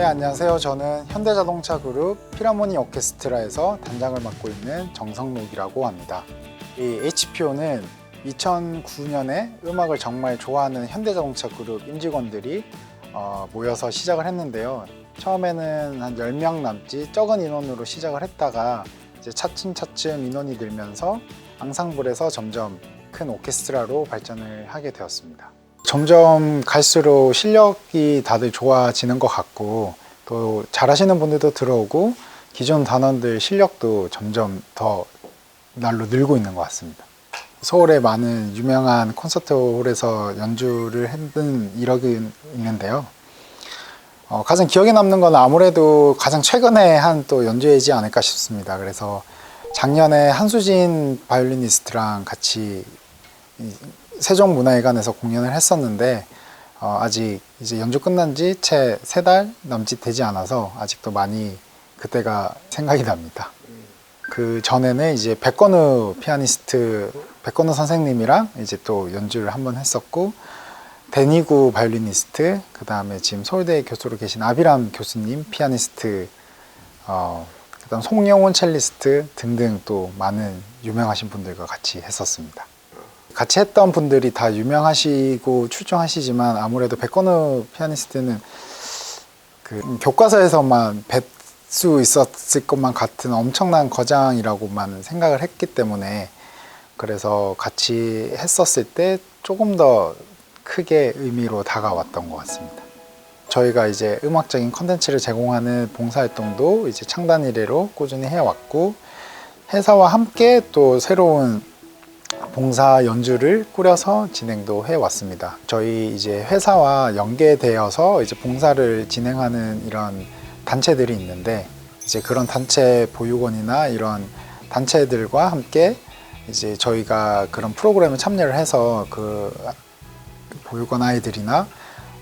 네, 안녕하세요. 저는 현대자동차 그룹 피라모니 오케스트라에서 단장을 맡고 있는 정성록이라고 합니다. 이 HPO는 2009년에 음악을 정말 좋아하는 현대자동차 그룹 임직원들이 어, 모여서 시작을 했는데요. 처음에는 한 10명 남짓 적은 인원으로 시작을 했다가 이제 차츰차츰 인원이 늘면서 앙상블에서 점점 큰 오케스트라로 발전을 하게 되었습니다. 점점 갈수록 실력이 다들 좋아지는 것 같고 또 잘하시는 분들도 들어오고 기존 단원들 실력도 점점 더 날로 늘고 있는 것 같습니다. 서울의 많은 유명한 콘서트홀에서 연주를 했던 이력이 있는데요. 어, 가장 기억에 남는 건 아무래도 가장 최근에 한 또 연주회지 않을까 싶습니다. 그래서 작년에 한수진 바이올리니스트랑 같이 이 세종문화회관에서 공연을 했었는데 어, 아직 이제 연주 끝난 지 채 세 달 남짓 되지 않아서 아직도 많이 그때가 생각이 납니다. 그 전에는 이제 백건우 피아니스트 백건우 선생님이랑 이제 또 연주를 한번 했었고 데니구 바이올리니스트 그 다음에 지금 서울대 교수로 계신 아비람 교수님 피아니스트 어, 그다음 송영훈 첼리스트 등등 또 많은 유명하신 분들과 같이 했었습니다. 같이 했던 분들이 다 유명하시고 출중하시지만 아무래도 백건우 피아니스트는 그 교과서에서만 뵐수 있었을 것만 같은 엄청난 거장이라고만 생각을 했기 때문에 그래서 같이 했었을 때 조금 더 크게 의미로 다가왔던 것 같습니다. 저희가 이제 음악적인 컨텐츠를 제공하는 봉사활동도 이제 창단 이래로 꾸준히 해왔고 회사와 함께 또 새로운 봉사 연주를 꾸려서 진행도 해 왔습니다. 저희 이제 회사와 연계되어서 이제 봉사를 진행하는 이런 단체들이 있는데 이제 그런 단체 보육원이나 이런 단체들과 함께 이제 저희가 그런 프로그램에 참여를 해서 그 보육원 아이들이나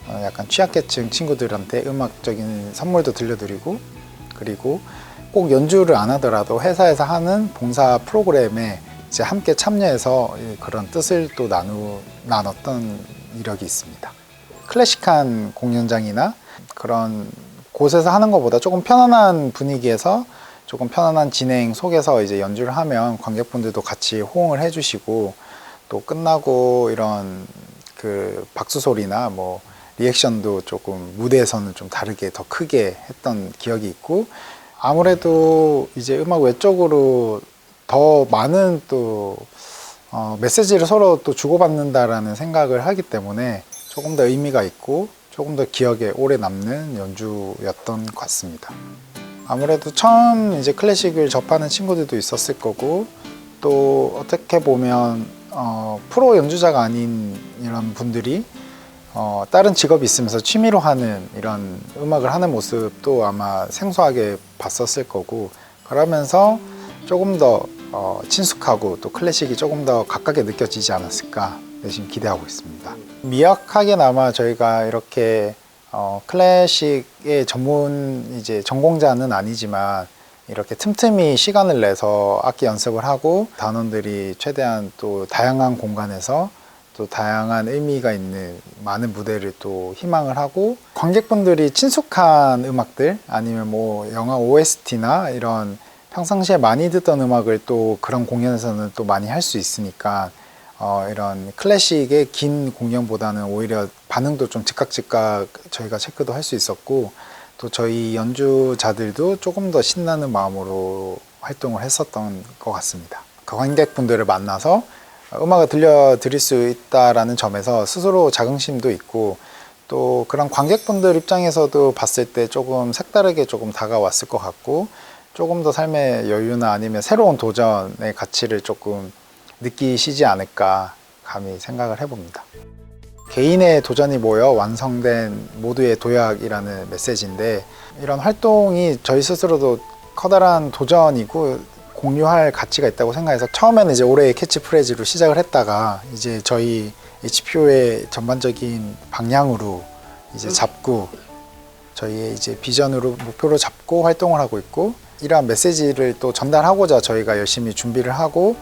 어, 약간 취약계층 친구들한테 음악적인 선물도 들려드리고 그리고 꼭 연주를 안 하더라도 회사에서 하는 봉사 프로그램에 이제 함께 참여해서 이 그런 뜻을 또 나누 나눴던 이력이 있습니다. 클래식한 공연장이나 그런 곳에서 하는 것보다 조금 편안한 분위기에서 조금 편안한 진행 속에서 이제 연주를 하면 관객분들도 같이 호응을 해주시고 또 끝나고 이런 그 박수 소리나 뭐 리액션도 조금 무대에서는 좀 다르게 더 크게 했던 기억이 있고 아무래도 이제 음악 외적으로 더 많은 또 어, 메시지를 서로 또 주고받는다라는 생각을 하기 때문에 조금 더 의미가 있고 조금 더 기억에 오래 남는 연주였던 것 같습니다. 아무래도 처음 이제 클래식을 접하는 친구들도 있었을 거고 또 어떻게 보면 어, 프로 연주자가 아닌 이런 분들이 어, 다른 직업이 있으면서 취미로 하는 이런 음악을 하는 모습도 아마 생소하게 봤었을 거고 그러면서 조금 더 어, 친숙하고 또 클래식이 조금 더 가깝게 느껴지지 않았을까 열심히 기대하고 있습니다. 미약하게나마 저희가 이렇게 어, 클래식의 전문 이제 전공자는 아니지만 이렇게 틈틈이 시간을 내서 악기 연습을 하고 단원들이 최대한 또 다양한 공간에서 또 다양한 의미가 있는 많은 무대를 또 희망을 하고 관객분들이 친숙한 음악들 아니면 뭐 영화 OST나 이런 평상시에 많이 듣던 음악을 또 그런 공연에서는 또 많이 할 수 있으니까 어, 이런 클래식의 긴 공연보다는 오히려 반응도 좀 즉각 즉각 저희가 체크도 할 수 있었고 또 저희 연주자들도 조금 더 신나는 마음으로 활동을 했었던 것 같습니다. 그 관객분들을 만나서 음악을 들려드릴 수 있다라는 점에서 스스로 자긍심도 있고 또 그런 관객분들 입장에서도 봤을 때 조금 색다르게 조금 다가왔을 것 같고 조금 더 삶의 여유나 아니면 새로운 도전의 가치를 조금 느끼시지 않을까 감히 생각을 해봅니다. 개인의 도전이 모여 완성된 모두의 도약이라는 메시지인데 이런 활동이 저희 스스로도 커다란 도전이고 공유할 가치가 있다고 생각해서 처음에는 이제 올해의 캐치프레이즈로 시작을 했다가 이제 저희 HPO의 전반적인 방향으로 이제 잡고 저희의 이제 비전으로 목표로 잡고 활동을 하고 있고 이러한 메시지를 또 전달하고자 저희가 열심히 준비를 하고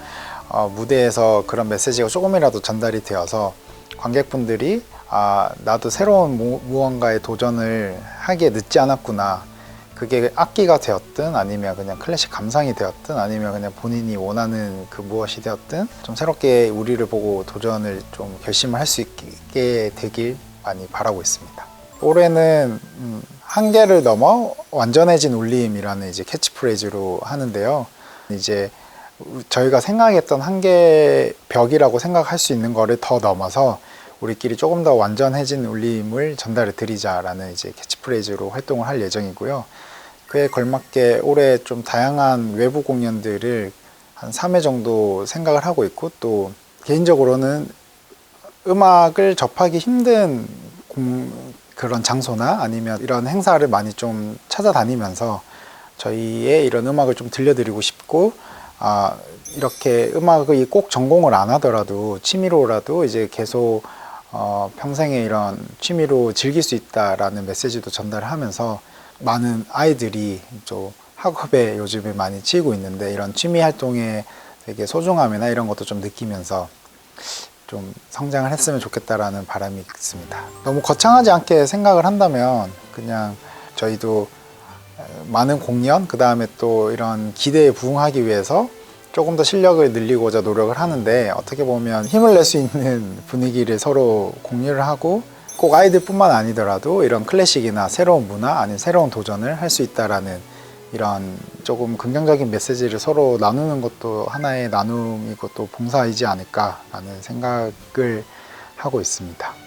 어, 무대에서 그런 메시지가 조금이라도 전달이 되어서 관객분들이 아, 나도 새로운 무, 무언가에 도전을 하기에 늦지 않았구나. 그게 악기가 되었든 아니면 그냥 클래식 감상이 되었든 아니면 그냥 본인이 원하는 그 무엇이 되었든 좀 새롭게 우리를 보고 도전을 좀 결심을 할 수 있게 되길 많이 바라고 있습니다. 올해는 음, 한계를 넘어 완전해진 울림이라는 이제 캐치프레이즈로 하는데요. 이제 저희가 생각했던 한계 벽이라고 생각할 수 있는 거를 더 넘어서 우리끼리 조금 더 완전해진 울림을 전달해 드리자라는 이제 캐치프레이즈로 활동을 할 예정이고요. 그에 걸맞게 올해 좀 다양한 외부 공연들을 한 3회 정도 생각을 하고 있고 또 개인적으로는 음악을 접하기 힘든 공- 그런 장소나 아니면 이런 행사를 많이 좀 찾아다니면서 저희의 이런 음악을 좀 들려드리고 싶고 아 이렇게 음악이 꼭 전공을 안 하더라도 취미로라도 이제 계속 어, 평생에 이런 취미로 즐길 수 있다라는 메시지도 전달하면서 많은 아이들이 좀 학업에 요즘에 많이 치이고 있는데 이런 취미 활동의 되게 소중함이나 이런 것도 좀 느끼면서 좀 성장을 했으면 좋겠다라는 바람이 있습니다. 너무 거창하지 않게 생각을 한다면 그냥 저희도 많은 공연 그 다음에 또 이런 기대에 부응하기 위해서 조금 더 실력을 늘리고자 노력을 하는데 어떻게 보면 힘을 낼 수 있는 분위기를 서로 공유를 하고 꼭 아이들뿐만 아니더라도 이런 클래식이나 새로운 문화 아니면 새로운 도전을 할 수 있다라는 이런 조금 긍정적인 메시지를 서로 나누는 것도 하나의 나눔이고 또 봉사이지 않을까라는 생각을 하고 있습니다.